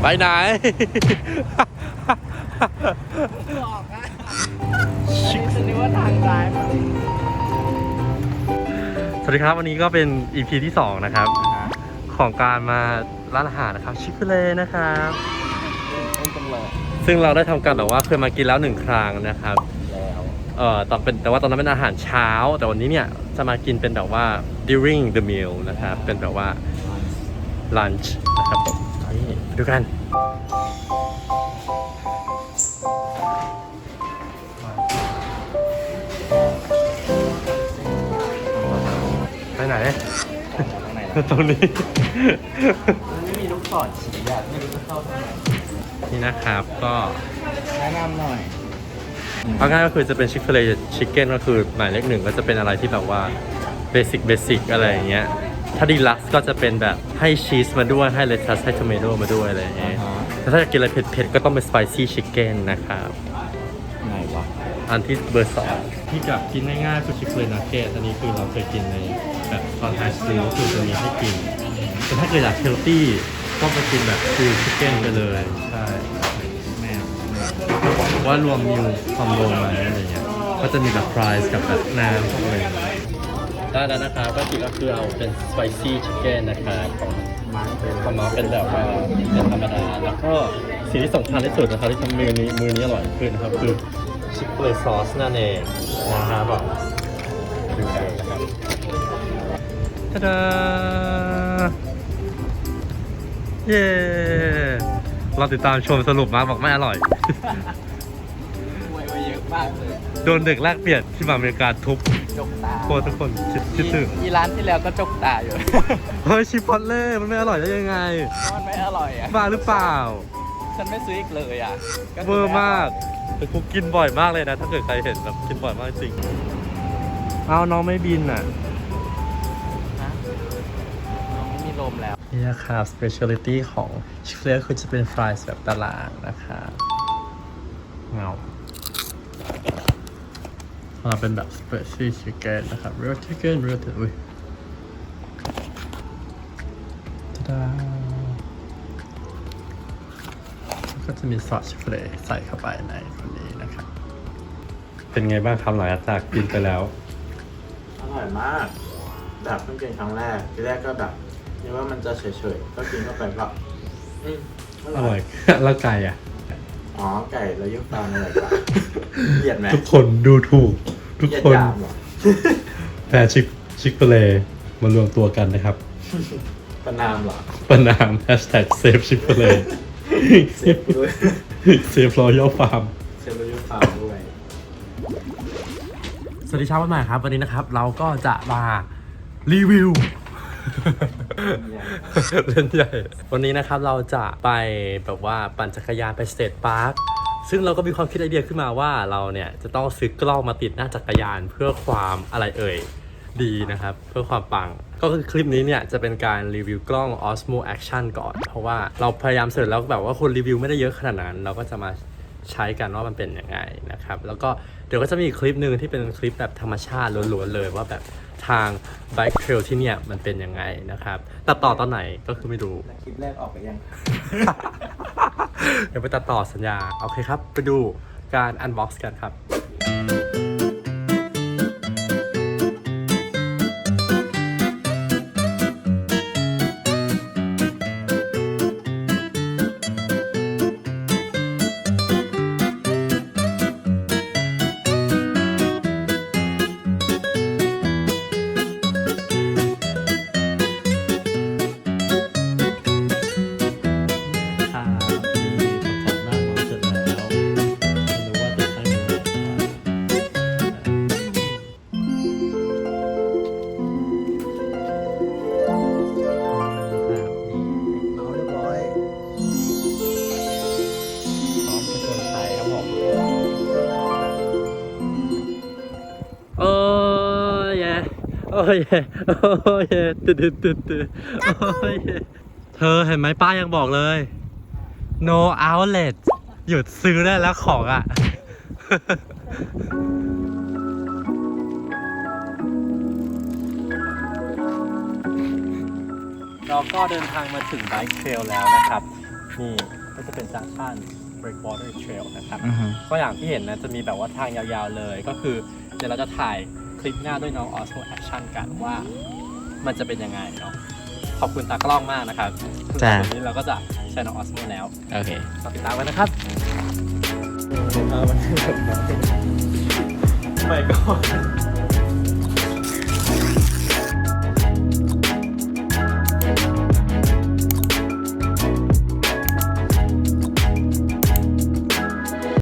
ไปไหนบอกนะฉันนึกว่าทางซ้ายมันสวัสดีครับ วันนี้ก็เป็น EP ที่ 2 นะครับ ของการมาร้านอาหารนะครับชิคเลนะครับ ต้นตำรวจซึ่งเราได้ทำการแบบว่าเคยมากินแล้วหนึ่งครั้งนะครับ แล้วเอ่อตอนเป็นแต่ว่าตอนนั้นเป็นอาหารเช้า แต่วันนี้เนี่ยจะมากินเป็นแบบว่า during the meal นะครับ เป็นแบบว่า lunch นะครับผม นี่ไปดูกันไปไหนข้างในแล้วตรงนี้มันไม่มีลูกศรชี้อะไม่รู้จะเข้าทางไหนนี่นะครับก็แนะนำหน่อย เอาง่ายก็คือจะเป็นชิคเฟลชิคเก้นก็คือหมายเลขหนึ่งก็จะเป็นอะไรที่แบบว่าเบสิกเบสิกอะไรอย่างเงี้ย ถ้าดีลักซ์ก็จะเป็นแบบให้ชีสมาด้วยให้เลตัสให้ทอมเมโดมาด้วยอะไรอย่างเงี้ยแต่ถ้าอยากกินอะไรเผ็ดๆ ก็ต้องเป็นสไปซี่ชิคเก้นนะครับไหนวะอันที่เบอร์สองที่กับกินง่ายๆคือชิคเฟลนักเก็ตอันนี้คือเราเคยกินในแบบตอนไฮสคูลก็คือจะมีให้กิน แต่ถ้าเกิดอยากเฮลตี้ก็ไปกินแบบฟูลชิคเก้นไปเลยใช่แมวว่ารวมมิวคอมโบมาอะไรเงี้ยก็จะมีแบบฟรายส์กับแบบน้ำพวกอะไร ได้แล้วนะครับก็จริงก็คือเอาเป็นสไปซี่ชิคเก้นนะครับของมาเป็นของน้องเป็นแบบว่าเป็นธรรมดา แล้วก็สิ่งที่สำคัญที่สุดนะครับที่ทำมือนี้มือนี้อร่อยขึ้นนะครับคือชิคเก้นซอสนั่นเองนะครับแบบดูกันนะครับทาดาเย้เราติดตามชมสรุปมาบอกไม่อร่อยมวยมาเยอะมากเลยโดนเด็กแลกเปลี่ยนที่มาอเมริกาทุบ จกตาโคตรทุกคนคิดคิดถึง อีร้านที่แล้วก็จกตาอยู่ เฮ้ยชิปพอตเล่มันไม่อร่อยได้ยังไงมันไม่อร่อยอะบ้าหรือเปล่า ฉันไม่ซื้ออีกเลยอะก็คืเวอร์ไมากแต่กูกินบ่อยมากเลยนะ ถ้าเกิดใครเห็นแบบกินบ่อยมากจริง เอาน้องไม่บินอะฮะไม่มีลมแล้ว นี่นะครับ specialty ของชิฟเล่คือจะเป็นฟรายส์แบบตารางนะครับเงา มาเป็นแบบ spicy chicken นะครับ real chicken real อุ้ยตาดาแล้วก็จะมีซอสชิฟเล่ใส่เข้าไปในคนนี้นะครับ เป็นไงบ้างครับหลังจากกินไปแล้ว อร่อยมาก แบบเพิ่งกินครั้งแรกทีแรกก็แบบนึกว่ามันจะเฉยๆ ก็กินเข้าไปก็อืมอร่อย แล้วไก่อะ อ๋อ ไก่แล้วยุบตามอะไรกันเหยียดไหม ทุกคนดูถูก ทุกเหยียดคนยามเหรอแพรชิคชิคเปเลมารวมตัวกันนะครับ ประนามเหรอประนามแฮชแท็กเซฟชิคเปเลเซฟด้วยเซฟรอยัลฟาร์ม เซฟแล้วยุบตามด้วยสวัสดีเช้าวันใหม่ครับ วันนี้นะครับ เราก็จะมารีวิวเล่นใหญ่ วันนี้นะครับเราจะไปแบบว่าปั่นจักรยานไปสเตทพาร์ค ซึ่งเราก็มีความคิดไอเดียขึ้นมาว่าเราเนี่ยจะต้องซื้อกล้องมาติดหน้าจักรยานเพื่อความอะไรเอ่ยดีนะครับ เพื่อความปัง ก็คือคลิปนี้เนี่ยจะเป็นการรีวิวกล้อง Osmo Action ก่อน เพราะว่าเราพยายามเสิร์ชแล้วแบบว่าคนรีวิวไม่ได้เยอะขนาดนั้น เราก็จะมาใช้กันว่ามันเป็นยังไงนะครับ แล้วก็เดี๋ยวก็จะมีอีกคลิปหนึ่งที่เป็นคลิปแบบธรรมชาติล้วนๆเลยว่าแบบทาง Bike Trail ที่เนี่ยมันเป็นยังไงนะครับตัดต่อตอนไหนก็คือไม่รู้ คลิปแรกออกไปยัง เดี๋ยวไปตัดต่อสัญญา โอเคครับ ไปดูการอันบ็อกซ์กันครับ อ้ยแย่โอ้ยแย่ตึ๊ดตึ๊ดตึ๊ดตึ๊ดโอ้ยแย่เธอเห็นไหมป้ายังบอกเลย no outlet หยุดซื้อได้แล้วของอะเราก็เดินทางมาถึงไบค์เทรลแล้วนะครับ นี่ก็จะเป็นจังชัน Breakwater Trail นะครับอือฮึก็อย่างที่เห็นนะจะมีแบบว่าทางยาวๆเลยก็คือ เดี๋ยวเราจะถ่ายค ลิปหน้าด้วยน้อง Osmo Action กันว่ามันจะเป็นยังไงเนาะขอบคุณตากล้องมากนะครับซึ่งจ้ะตอนนี้เราก็จะใช้น้อง Osmo แล้วโอเค ฝากติดตามไว้นะครับเออมันคือแบบไม่ก็